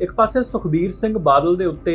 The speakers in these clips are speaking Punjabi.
ਇੱਕ ਪਾਸੇ ਸੁਖਬੀਰ ਸਿੰਘ ਬਾਦਲ ਦੇ ਉੱਤੇ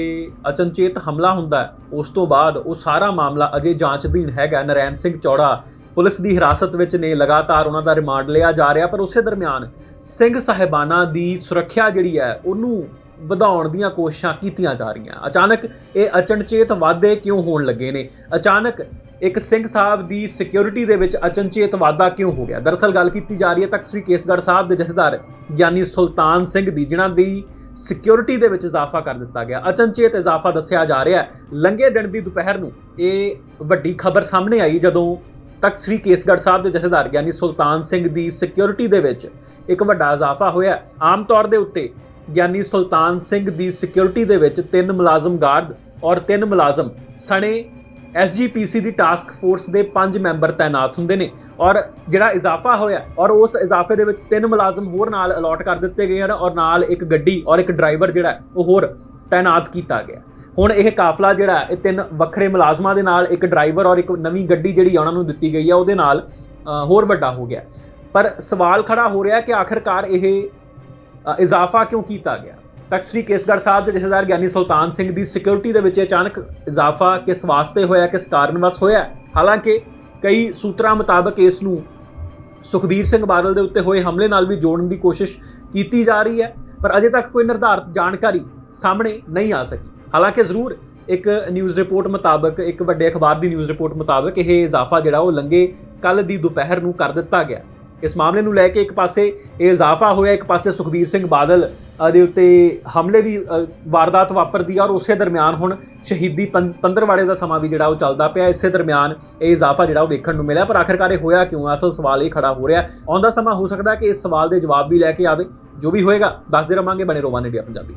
ਅਚਨਚੇਤ ਹਮਲਾ ਹੁੰਦਾ ਹੈ, ਉਸ ਤੋਂ ਬਾਅਦ ਉਹ ਸਾਰਾ ਮਾਮਲਾ ਅਜੇ ਜਾਂਚ ਅਧੀਨ ਹੈਗਾ। ਨਰੈਣ ਸਿੰਘ ਚੌੜਾ ਪੁਲਿਸ ਦੀ ਹਿਰਾਸਤ ਵਿੱਚ ਨੇ, ਲਗਾਤਾਰ ਉਹਨਾਂ ਦਾ ਰਿਮਾਂਡ ਲਿਆ ਜਾ ਰਿਹਾ, ਪਰ ਉਸੇ ਦਰਮਿਆਨ ਸਿੰਘ ਸਾਹਿਬਾਨਾਂ ਦੀ ਸੁਰੱਖਿਆ ਜਿਹੜੀ ਹੈ, ਉਹਨੂੰ ਵਧਾਉਣ ਦੀਆਂ ਕੋਸ਼ਿਸ਼ਾਂ ਕੀਤੀਆਂ ਜਾ ਰਹੀਆਂ। ਅਚਾਨਕ ਇਹ ਅਚਨਚੇਤ ਵਾਧੇ ਕਿਉਂ ਹੋਣ ਲੱਗੇ ਨੇ? ਅਚਾਨਕ ਇੱਕ ਸਿੰਘ ਸਾਹਿਬ ਦੀ ਸਿਕਿਉਰਿਟੀ ਦੇ ਵਿੱਚ ਅਚਨਚੇਤ ਵਾਧਾ ਕਿਉਂ ਹੋ ਗਿਆ? ਦਰਅਸਲ ਗੱਲ ਕੀਤੀ ਜਾ ਰਹੀ ਹੈ ਤਖਤ ਸ੍ਰੀ ਕੇਸਗੜ੍ਹ ਸਾਹਿਬ ਦੇ ਜਥੇਦਾਰ ਗਿਆਨੀ ਸੁਲਤਾਨ ਸਿੰਘ ਦੀ, ਜਿਨ੍ਹਾਂ ਦੀ ਸਿਕਿਉਰਿਟੀ ਦੇ ਵਿੱਚ ਇਜ਼ਾਫਾ ਕਰ ਦਿੱਤਾ ਗਿਆ। ਅਚਨਚੇਤ ਇਜ਼ਾਫਾ ਦੱਸਿਆ ਜਾ ਰਿਹਾ ਹੈ। ਲੰਘੇ ਦਿਨ ਦੀ ਦੁਪਹਿਰ ਨੂੰ ਇਹ ਵੱਡੀ ਖਬਰ ਸਾਹਮਣੇ ਆਈ, ਜਦੋਂ ਤੱਕ ਸ੍ਰੀ ਕੇਸਗੜ੍ਹ ਸਾਹਿਬ ਦੇ ਜਥੇਦਾਰ ਗਿਆਨੀ ਸੁਲਤਾਨ ਸਿੰਘ ਦੀ ਸਿਕਿਉਰਿਟੀ ਦੇ ਵਿੱਚ ਇੱਕ ਵੱਡਾ ਇਜ਼ਾਫਾ ਹੋਇਆ ਆਮ ਤੌਰ ਦੇ ਉੱਤੇ ਗਿਆਨੀ ਸੁਲਤਾਨ ਸਿੰਘ ਦੀ ਸਿਕਿਉਰਿਟੀ ਦੇ ਵਿੱਚ ਤਿੰਨ ਮੁਲਾਜ਼ਮ ਗਾਰਡ ਔਰ ਤਿੰਨ ਮੁਲਾਜ਼ਮ ਸਣੇ ਐਸਜੀਪੀਸੀ ਦੀ ਟਾਸਕ ਫੋਰਸ ਦੇ ਪੰਜ ਮੈਂਬਰ ਤਾਇਨਾਤ ਹੁੰਦੇ ਨੇ ਔਰ ਜਿਹੜਾ ਇਜ਼ਾਫਾ ਹੋਇਆ ਔਰ ਉਸ ਇਜ਼ਾਫੇ ਦੇ ਵਿੱਚ ਤਿੰਨ ਮੁਲਾਜ਼ਮ ਹੋਰ ਨਾਲ ਅਲਾਟ ਕਰ ਦਿੱਤੇ ਗਏ ਹਨ ਔਰ ਨਾਲ ਇੱਕ ਗੱਡੀ ਔਰ ਇੱਕ ਡਰਾਈਵਰ ਜਿਹੜਾ ਉਹ ਹੋਰ ਤਾਇਨਾਤ ਕੀਤਾ ਗਿਆ। ਹੁਣ ਇਹ ਕਾਫਲਾ ਜਿਹੜਾ ਇਹ ਤਿੰਨ ਵੱਖਰੇ ਮੁਲਾਜ਼ਮਾਂ ਦੇ ਨਾਲ ਇੱਕ ਡਰਾਈਵਰ ਔਰ ਇੱਕ ਨਵੀਂ ਗੱਡੀ ਜਿਹੜੀ ਉਹਨਾਂ ਨੂੰ ਦਿੱਤੀ ਗਈ ਹੈ, ਉਹਦੇ ਨਾਲ ਹੋਰ ਵੱਡਾ ਹੋ ਗਿਆ। ਪਰ ਸਵਾਲ ਖੜਾ ਹੋ ਰਿਹਾ ਕਿ ਆਖਿਰਕਾਰ ਇਹ ਇਜ਼ਾਫਾ ਕਿਉਂ ਕੀਤਾ ਗਿਆ? ਤਖਤ ਸ੍ਰੀ ਕੇਸਗੜ੍ਹ ਸਾਹਿਬ ਦੇ ਜਥੇਦਾਰ ਗਿਆਨੀ ਸੁਲਤਾਨ ਸਿੰਘ ਦੀ ਸਿਕਿਉਰਿਟੀ ਦੇ ਵਿੱਚ ਅਚਾਨਕ ਇਜ਼ਾਫਾ ਕਿਸ ਵਾਸਤੇ ਹੋਇਆ, ਕਿਸ ਕਾਰਨ ਵਸ ਹੋਇਆ? ਹਾਲਾਂਕਿ ਕਈ ਸੂਤਰਾਂ ਮੁਤਾਬਕ ਇਸ ਨੂੰ ਸੁਖਬੀਰ ਸਿੰਘ ਬਾਦਲ ਦੇ ਉੱਤੇ ਹੋਏ ਹਮਲੇ ਨਾਲ ਵੀ ਜੋੜਨ ਦੀ ਕੋਸ਼ਿਸ਼ ਕੀਤੀ ਜਾ ਰਹੀ ਹੈ, ਪਰ ਅਜੇ ਤੱਕ ਕੋਈ ਨਿਰਧਾਰਤ ਜਾਣਕਾਰੀ ਸਾਹਮਣੇ ਨਹੀਂ ਆ ਸਕੀ। ਹਾਲਾਂਕਿ ਜ਼ਰੂਰ ਇੱਕ ਨਿਊਜ਼ ਰਿਪੋਰਟ ਮੁਤਾਬਕ, ਇੱਕ ਵੱਡੇ ਅਖਬਾਰ ਦੀ ਨਿਊਜ਼ ਰਿਪੋਰਟ ਮੁਤਾਬਕ ਇਹ ਇਜ਼ਾਫਾ ਜਿਹੜਾ ਉਹ ਲੰਗੇ ਕੱਲ ਦੀ ਦੁਪਹਿਰ ਨੂੰ ਕਰ ਦਿੱਤਾ ਗਿਆ। ਇਸ ਮਾਮਲੇ ਨੂੰ ਲੈ ਕੇ ਇੱਕ ਪਾਸੇ ਇਹ ਇਜ਼ਾਫਾ ਹੋਇਆ, ਇੱਕ ਪਾਸੇ ਸੁਖਬੀਰ ਸਿੰਘ ਬਾਦਲ ਦੇ ਉੱਤੇ ਹਮਲੇ ਦੀ ਵਾਰਦਾਤ ਵਾਪਰਦੀ ਆ ਔਰ ਉਸੇ ਦਰਮਿਆਨ ਹੁਣ ਸ਼ਹੀਦੀ ਪੰ- ਪੰਦਰਵਾੜੇ ਦਾ ਸਮਾਂ ਵੀ ਜਿਹੜਾ ਉਹ ਚੱਲਦਾ ਪਿਆ। ਇਸੇ ਦਰਮਿਆਨ ਇਹ ਇਜ਼ਾਫਾ ਜਿਹੜਾ ਉਹ ਵੇਖਣ ਨੂੰ ਮਿਲਿਆ, ਪਰ ਆਖਿਰਕਾਰ ਇਹ ਹੋਇਆ ਕਿਉਂ? ਅਸਲ ਸਵਾਲ ਇਹ ਖੜਾ ਹੋ ਰਿਹਾ। ਆਉਂਦਾ ਸਮਾਂ ਹੋ ਸਕਦਾ ਕਿ ਇਸ ਸਵਾਲ ਦੇ ਜਵਾਬ ਵੀ ਲੈ ਕੇ ਆਵੇ, ਜੋ ਵੀ ਹੋਏਗਾ, ਦੱਸਦੇ ਰਵਾਂਗੇ। ਬਣੇ ਰੋਵਾਨ ਇੰਡੀਆ ਪੰਜਾਬੀ।